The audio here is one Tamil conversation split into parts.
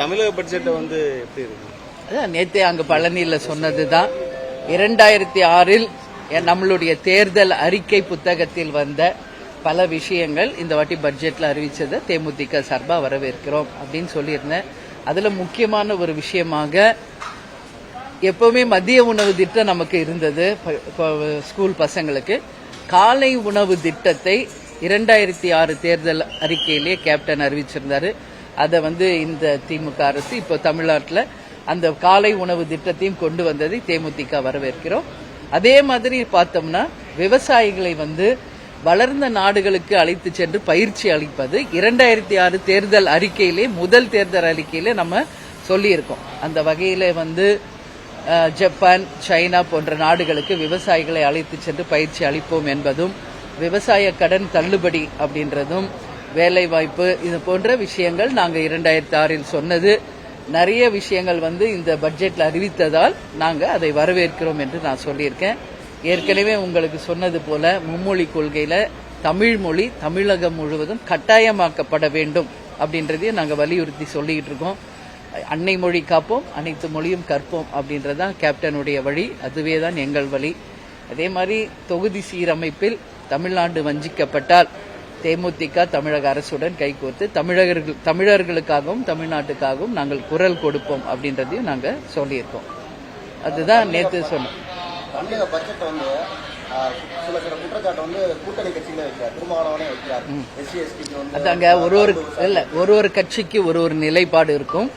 தமிழக பட்ஜெட்டை வந்து எப்படி இருக்கு? அதான் நேத்தே பழனியில் சொன்னது தான் இரண்டாயிரத்தி ஆறில் நம்மளுடைய தேர்தல் அறிக்கை புத்தகத்தில் வந்த பல விஷயங்கள் இந்த வாட்டி பட்ஜெட்டில் அறிவித்ததை தேமுதிக சார்பா வரவேற்கிறோம் அப்படின்னு சொல்லியிருந்தேன். அதில் முக்கியமான ஒரு விஷயமாக எப்பவுமே மதிய உணவு திட்டம் நமக்கு இருந்தது ஸ்கூல் பசங்களுக்கு. காலை உணவு திட்டத்தை இரண்டாயிரத்தி ஆறு தேர்தல் அறிக்கையிலேயே கேப்டன் அறிவிச்சிருந்தாரு. அதை வந்து இந்த திமுக அரசு இப்போ தமிழ்நாட்டில் அந்த காலை உணவு திட்டத்தையும் கொண்டு வந்ததை தேமுதிக வரவேற்கிறோம். அதே மாதிரி பார்த்தோம்னா விவசாயிகளை வந்து வளர்ந்த நாடுகளுக்கு அழைத்து சென்று பயிற்சி அளிப்பது இரண்டாயிரத்தி ஆறு தேர்தல் அறிக்கையிலே முதல் தேர்தல் அறிக்கையிலே நம்ம சொல்லியிருக்கோம். அந்த வகையில வந்து ஜப்பான் சைனா போன்ற நாடுகளுக்கு விவசாயிகளை அழைத்து சென்று பயிற்சி அளிப்போம் என்பதும் விவசாய கடன் தள்ளுபடி அப்படின்றதும் வேலை வாய்ப்பு இது போன்ற விஷயங்கள் நாங்கள் இரண்டாயிரத்தி ஆறில் சொன்னது. நிறைய விஷயங்கள் வந்து இந்த பட்ஜெட்ல அறிவித்ததால் நாங்கள் அதை வரவேற்கிறோம் என்று நான் சொல்லியிருக்கேன். ஏற்கனவே உங்களுக்கு சொன்னது போல மும்மொழி கொள்கையில தமிழ் மொழி தமிழகம் முழுவதும் கட்டாயமாக்கப்பட வேண்டும் அப்படின்றதையும் நாங்கள் வலியுறுத்தி சொல்லிக்கிட்டு இருக்கோம். அன்னை மொழி காப்போம் அனைத்து மொழியும் கற்போம் அப்படின்றதான் கேப்டனுடைய வழி. அதுவே தான் எங்கள் வழி. அதே மாதிரி தொகுதி சீரமைப்பில் தமிழ்நாடு வஞ்சிக்கப்பட்டால் தேமுதிக தமிழக அரசுடன் கைகோர்த்து தமிழர்கள் தமிழர்களுக்காகவும் தமிழ்நாட்டுக்காகவும் நாங்கள் குரல் கொடுப்போம் அப்படின்றதையும் நாங்க சொல்லியிருக்கோம். அதுதான் நேத்து சொன்னோம் தமிழக பட்ஜெட் வந்து ஆஹ், சில சில குற்றச்சாட்டு வந்து கூட்டணி கட்சியில வைக்கிறார். திருமாவளவனே வைக்கிறார். எஸ்சி எஸ்டிக்கு வந்து அதாங்க ஒரு ஒரு இல்ல ஒரு ஒரு கட்சிக்கு ஒரு ஒரு நிலைப்பாடு இருக்கும்.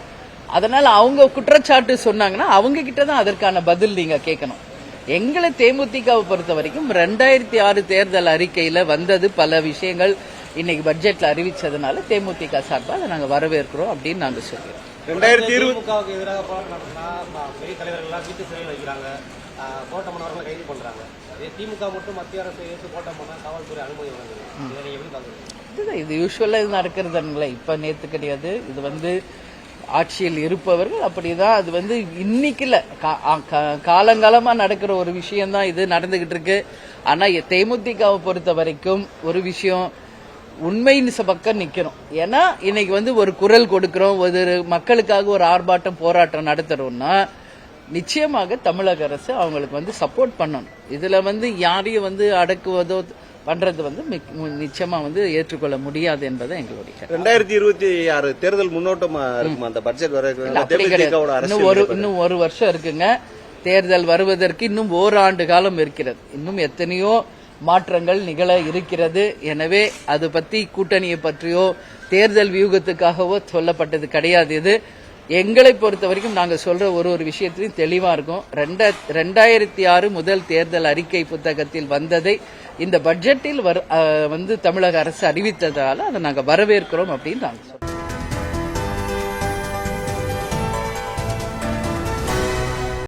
அதனால அவங்க குற்றச்சாட்டு சொன்னாங்கன்னா அவங்க கிட்ட தான் அதற்கான பதில் நீங்க கேட்கணும். எங்களை தேமுதிகவை பொறுத்த வரைக்கும் ரெண்டாயிரத்தி ஆறு தேர்தல் அறிக்கையில வந்தது பல விஷயங்கள் இன்னைக்கு பட்ஜெட்ல அறிவிச்சதுனால தேமுதிக சார்பா அதை நாங்க வரவேற்கிறோம் அப்படின்னு நாங்க சொல்றோம். ரெண்டாயிரத்தி இருபது எதிராக தலைவர்கள்லாம் வீட்டு சிறையில் வைக்கிறாங்க. கைது பண்றாங்க. திமுக மட்டும் மத்திய அரசு ஏற்று காவல்துறை அனுமதி வழங்குது. இதை நீங்க எப்படி பாக்குறீங்க இதுதான் இது யூஸ்வலா இது நடக்கிறதுங்களே இப்ப நேத்து கிடையாது. இது வந்து ஆட்சியில் இருப்பவர்கள் அப்படிதான். அது வந்து இன்னைக்கு இல்ல கா- காலங்காலமா நடக்கிற ஒரு விஷயம்தான் இது நடந்துகிட்டு இருக்கு. ஆனா தேமுதிகாவை பொறுத்த வரைக்கும் ஒரு விஷயம் உண்மையின் ச- பக்கம் நிக்கிறோம் ஏன்னா இன்னைக்கு வந்து ஒரு குரல் கொடுக்கிறோம் ஒரு மக்களுக்காக ஒரு ஆர்ப்பாட்டம் போராட்டம் நடத்துறோம்னா நிச்சயமாக தமிழக அரசு அவங்களுக்கு வந்து சப்போர்ட் பண்ணணும். இதுல வந்து யாரையும் வந்து அடக்குவதோ பண்றது வந்து நிச்சயமா வந்து ஏற்றுக்கொள்ள முடியாது என்பது எங்களுடைய. ரெண்டாயிரத்தி இருபத்தி ஆறு தேர்தல் முன்னோட்டமா இருக்குமா? அந்த பட்ஜெட் வர இல்ல, அப்படி கிடையாது. தேமுதிகவோட இன்னும் ஒரு இன்னும் ஒரு வருஷம் இருக்குங்க. தேர்தல் வருவதற்கு இன்னும் ஓராண்டு காலம் இருக்கிறது. இன்னும் எத்தனையோ மாற்றங்கள் நிகழ இருக்கிறது. எனவே அது பத்தி கூட்டணியை பற்றியோ தேர்தல் வியூகத்துக்காகவோ சொல்லப்பட்டது கிடையாது இது. எங்களை பொறுத்த வரைக்கும் நாங்கள் சொல்ற ஒரு ஒரு விஷயத்திலையும் தெளிவா இருக்கும். ரெண்ட- ரெண்டாயிரத்தி ஆறு முதல் தேர்தல் அறிக்கை புத்தகத்தில் வந்ததை இந்த பட்ஜெட்டில் வரு- வந்து தமிழக அரசு அறிவித்ததால் அதை நாங்கள் வரவேற்கிறோம் அப்படின்னு நாங்கள் சொல்றோம்.